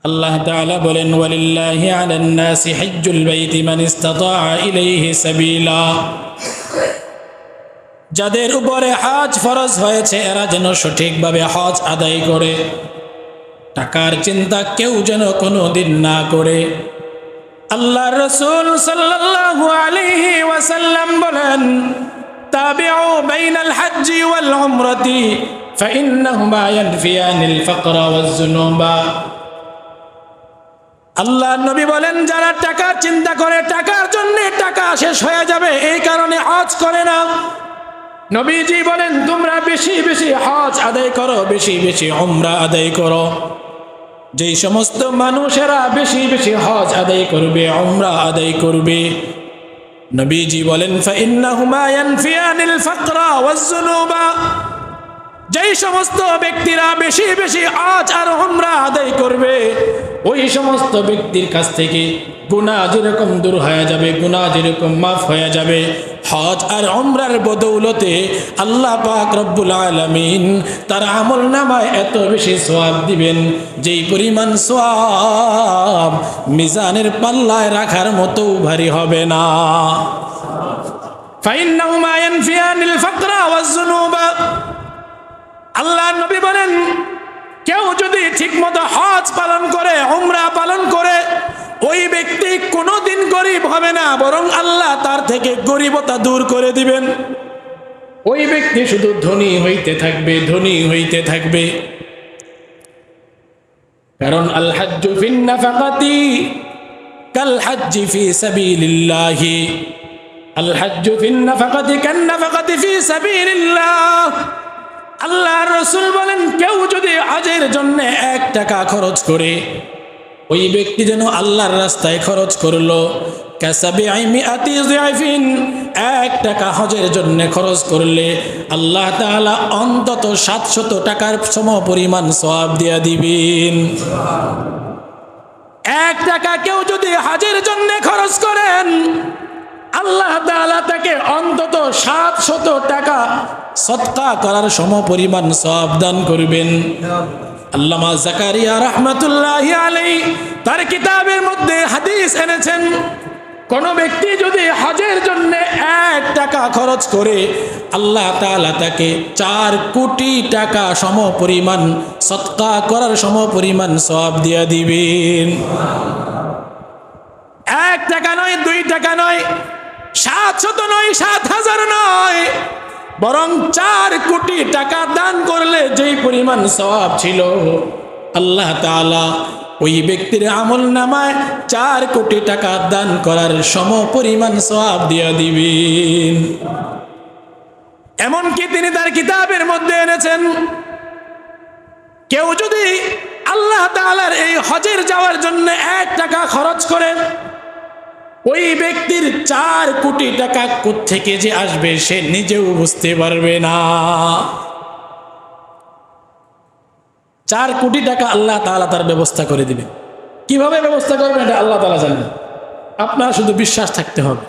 আল্লাহ তাআলা বলেন ওয়ালিল্লাহি আলান নাসি হজ্জুল বাইতি মান ইসতাতাআ ইলাইহি সাবিলা যাদের উপরে হজ ফরজ হয়েছে এরা যেন সঠিকভাবে হজ আদায় করে টাকার চিন্তা কেউ যেন কোনো দিন না করে আল্লাহ রসুল সাল্লাল্লাহু আলাইহি ওয়াসাল্লাম বলেন তাবিউ বাইনাল হজ্জি ওয়াল উমরাতি فإنهما ينفيان الفقر والذنوب আল্লাহ নবী বলেন, যারা টাকার চিন্তা করে, টাকার জন্য টাকা শেষ হয়ে যাবে, এই কারণে হজ করে না। নবীজি বলেন, তোমরা বেশি বেশি হজ আদায় করো, বেশি বেশি উমরা আদায় করো। যেই সমস্ত মানুষেরা বেশি বেশি হজ আদায় করবে, উমরা আদায় করবে, নবীজি বলেন ফাইন্নাহুমা ইয়ানফিয়ানিল ফাকরা ওয়াজ-যুনুবা যেই সমস্ত ব্যক্তিরা বেশি বেশি আজ আর উমরা আদায় করবে, ওই সমস্ত ব্যক্তির কাছ থেকে গুণা যেরকম দূর হয়ে যাবে গুণা যেরকম মাফ হয়ে যাবে, হজ আর উমরার বদৌলতে আল্লাহ পাক রব্বুল আলামিন তার আমল নামায় এত বেশি সোয়াব দিবেন, যেই পরিমাণ সোয়াব মিজানের পাল্লায় রাখার মতো ভারী হবে না। ফাইন্নাহুমা ইয়ানফিয়ানিল ফাকরা আল্লাহ নবী বলেন, কেউ যদি ঠিকমতো হজ পালন করে, উমরা পালন করে, ওই ব্যক্তি কোনোদিন গরিব হবে না, বরং আল্লাহ তার থেকে গরিবতা দূর করে দিবেন। ওই ব্যক্তি শুধু ধনী হইতে থাকবে, ধনী হইতে থাকবে। কারণ আল হাজ্জু ফিন নাফাকাতি কাল হাজ্জি ফি সাবিলিল্লাহি। আল হাজ্জু ফিন নাফাকাতি কান নাফাকাতি ফি সাবিলিল্লাহ। আল্লাহ রসুল বলেন, কেউ যদি আজের জন্য এক টাকা খরচ করে, ওই ব্যক্তি যেন আল্লাহর রাস্তায় খরচ করল এক টাকা হজের জন্য খরচ করলে আল্লাহ তাআলা অন্তত সাতশত টাকার সম পরিমাণ সওয়াব দিয়া দিবেন। এক টাকা কেউ যদি হজের জন্য খরচ করেন সাত শত টাকা সৎকা করার সম পরিমাণ সব দান করবেন। আল্লামা জাকারিয়া রহমতুল্লাহ আলাই তার কিতাবের মধ্যে হাদিস এনেছেন, কোন ব্যক্তি যদি হজের জন্য এক টাকা খরচ করে, আল্লাহ তাআলা তাকে চার কোটি টাকা সম পরিমাণ সৎকা করার সম পরিমাণ সব দিয়া দিবেন। এক টাকা নয়, দুই টাকা নয় সাত শত নয়, সাত হাজার নয়। বরং চার কোটি টাকা দান করলে যেই পরিমাণ সওয়াব ছিল, আল্লাহ তাআলা ওই ব্যক্তির আমল নামায় চার কোটি টাকা দান করার সম পরিমাণ সওয়াব দিয়া দিবেন। এমনকি তিনি তার কিতাবের মধ্যে এনেছেন, কেউ যদি আল্লাহ তাআলার এই হজের যাওয়ার জন্য এক টাকা খরচ করেন ওই ব্যক্তির চার কোটি টাকা থেকে যে আসবে সে নিজেও বুঝতে পারবে না চার কোটি টাকা আল্লাহ তাআলা তার ব্যবস্থা করে দিবে কিভাবে ব্যবস্থা করবেন এটা আল্লাহ তাআলা জানেন আপনার শুধু বিশ্বাস থাকতে হবে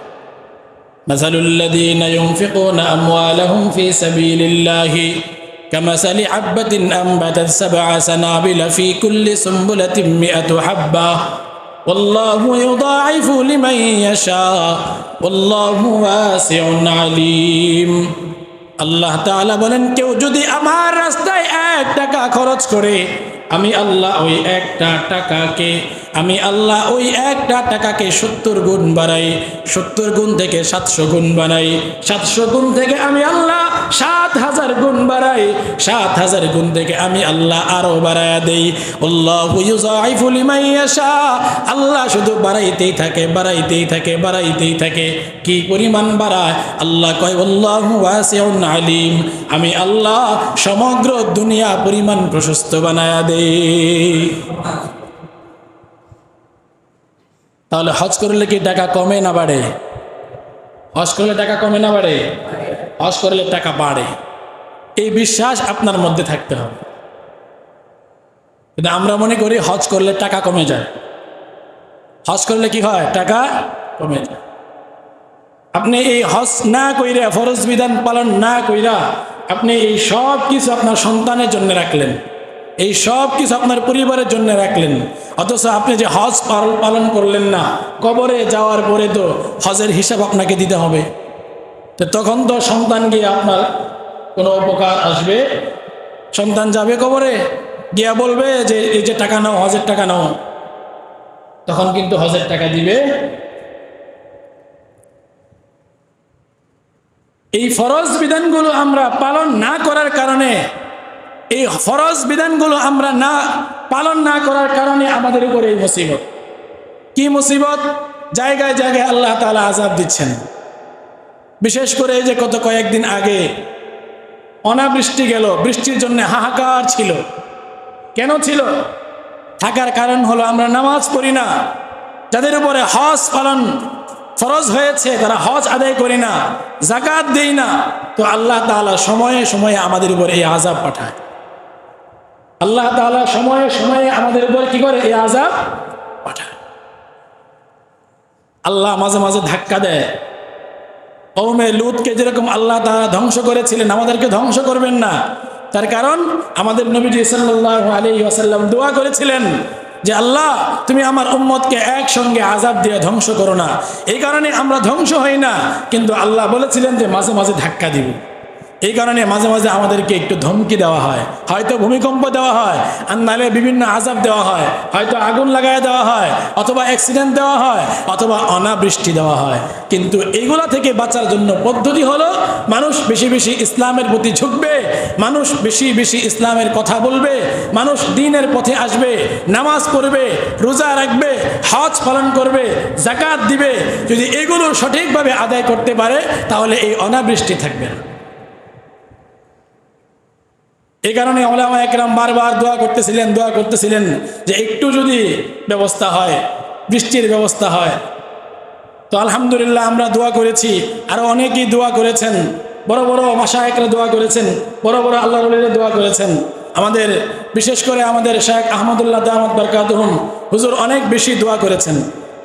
مثل الذين ينفقون أموالهم في سبيل الله كمثل حبة أنبتت سبع سنابل في كل سنبلة مئة حبة والله يضاعف لمن يشاء والله واسع عليم আল্লাহ তাআলা বলেন কেউ যদি আমার রাস্তায় এক টাকা খরচ করে আমি আল্লাহ ওই একটা টাকাকে আমি আল্লাহ ওই একটা টাকাকে সত্তর গুণ বাড়াই সত্তর গুণ থেকে সাতশো গুণ বাড়াই সাতশো গুণ থেকে আমি আল্লাহ সাত হাজার গুণ বাড়াই, সাত হাজার গুণ থেকে আমি আল্লাহ আরও বাড়ায়া দেই। আল্লাহ আল্লাহ শুধু বাড়াইতেই থাকে বাড়াইতেই থাকে বাড়াইতেই থাকে। কি পরিমাণ বাড়ায়? আল্লাহ কয়, আল্লাহ আলিম। আমি আল্লাহ সমগ্র দুনিয়া পরিমাণ প্রশস্ত বানায়া দেই। তাহলে হজ করলে কি টাকা কমে না বাড়ে? হজ করলে টাকা কমে না বাড়ে? হজ করলে টাকা বাড়ে। এই বিশ্বাস আপনার মধ্যে থাকতে হবে। কিন্তু আমরা মনে করি হজ করলে টাকা কমে যায়। হজ করলে কি হয়? টাকা কমে যায়। আপনি এই হজ না কইরা, ফরজ বিধান পালন না কইরা আপনি এই সব কিছু আপনার সন্তানের জন্য রাখলেন। এই সব কিছু আপনার পরিবারের জন্য রাখলেন। অথচ আপনি যে হজ পাল- পালন করলেন না, কবরে যাওয়ার পরে তো হজের হিসাব আপনাকে দিতে হবে। তো তখন তো সন্তান গিয়ে আপনার কোনো উপকার আসবে? সন্তান যাবে কবরে, গিয়া বলবে যে, এই যে টাকা নাও, হজের টাকা নাও। তখন কিন্তু হজের টাকা দিবে। এই ফরজ বিধানগুলো আমরা পালন না করার কারণে এই ফরজ বিধানগুলো আমরা না পালন না করার কারণে আমাদের উপরে এই মুসিবত। কি মুসিবত? জায়গায় জায়গায় আল্লাহ তাআলা আজাব দিচ্ছেন। বিশেষ করে এই যে কত কয়েকদিন আগে অনাবৃষ্টি গেল, বৃষ্টির জন্য হাহাকার ছিল। কেন ছিল? থাকার কারণ হলো আমরা নামাজ পড়ি না। যাদের উপরে হজ পালন ফরজ হয়েছে, তারা হজ আদায় করি না জাকাত দেই না। তো আল্লাহ তাআলা সময়ে সময়ে আমাদের উপরে এই আজাব পাঠায়। আল্লাহ তাআলা সময়ে সময়ে আমাদের উপর কি করে? এই আজাব আল্লাহ মাঝে মাঝে ধাক্কা দেয়। কৌমে লুতকে যেরকম আল্লাহ তাআলা ধ্বংস করেছিলেন, আমাদেরকে ধ্বংস করবেন না। তার কারণ আমাদের নবীজি সাল্লাল্লাহু আলাইহি ওয়াসাল্লাম দোয়া করেছিলেন যে, আল্লাহ, তুমি আমার উম্মতকে একসঙ্গে আজাব দিয়ে ধ্বংস করো না। এই কারণে আমরা ধ্বংস হই না। কিন্তু আল্লাহ বলেছিলেন যে, মাঝে মাঝে ধাক্কা দিব। এই কারণে মাঝে মাঝে আমাদেরকে একটু ধমকি দেওয়া হয়। হয়তো ভূমিকম্প দেওয়া হয়, আর নাহলে বিভিন্ন আজাব দেওয়া হয়, হয়তো আগুন লাগায় দেওয়া হয়, অথবা অ্যাক্সিডেন্ট দেওয়া হয়, অথবা অনাবৃষ্টি দেওয়া হয়। কিন্তু এইগুলা থেকে বাঁচার জন্য পদ্ধতি হলো, মানুষ বেশি বেশি ইসলামের প্রতি ঝুঁকবে, মানুষ বেশি বেশি ইসলামের কথা বলবে, মানুষ দিনের পথে আসবে, নামাজ পড়বে, রোজা রাখবে, হজ পালন করবে জাকাত দিবে। যদি এগুলো সঠিকভাবে আদায় করতে পারে, তাহলে এই অনাবৃষ্টি থাকবে না। এই কারণে ওলামা একরাম বারবার দোয়া করতেছিলেন দোয়া করতেছিলেন যে একটু যদি ব্যবস্থা হয়, বৃষ্টির ব্যবস্থা হয়। তো আলহামদুলিল্লাহ আমরা দোয়া করেছি আরও অনেকেই দোয়া করেছেন, বড় বড় মাসায়করা দোয়া করেছেন, বড় বড় আল্লাহ দোয়া করেছেন। আমাদের, বিশেষ করে আমাদের শেখ আহমদুল্লাহ দাহমদ বরকাতহম, হুজুর অনেক বেশি দোয়া করেছেন।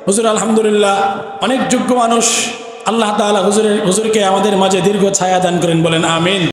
হুজুর আলহামদুলিল্লাহ অনেক যোগ্য মানুষ, আল্লাহ তাআলা হুজুরের, হুজুরকে আমাদের মাঝে দীর্ঘ ছায়া দান করেন বলেন, আমিন।